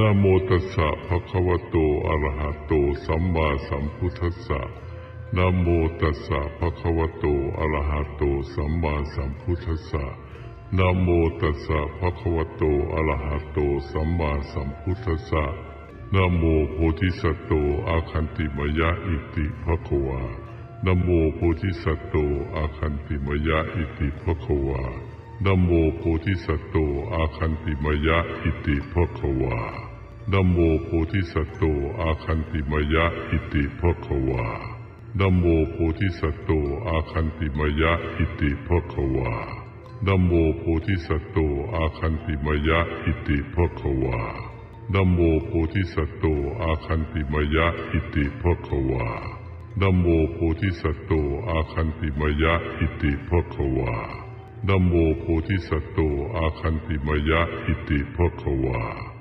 นะโมตัสสะภะคะวะโตอะระหะโตสัมมาสัมพุทธัสสะนะโมตัสสะภะคะวะโตอะระหะโตสัมมาสัมพุทธัสสะนะโมตัสสะภะคะวะโตอะระหะโตสัมมาสัมพุทธัสสะนะโมโพธิสัตโตอาคันติมยะอิติภะคะวานะโมโพธิสัตโตอาคันติมยะอิติภะคะวา นะโมโพธิสัตว์โตอาคันติมยะอิติภะควานะโมโพธิสัตว์โตอาคันติมยะอิติภะควานะโมโพธิสัตว์โตอาคันติมยะอิติภะควานะโมโพธิสัตว์โตอาคันติมยะอิติภะควานะโมโพธิสัตว์โตอาคันติมยะอิติภะควานะโมโพธิสัตว์โตอาคันติมยะอิติภะควา นโมโพธิสัตโตอาคันติมยะอิติภะควา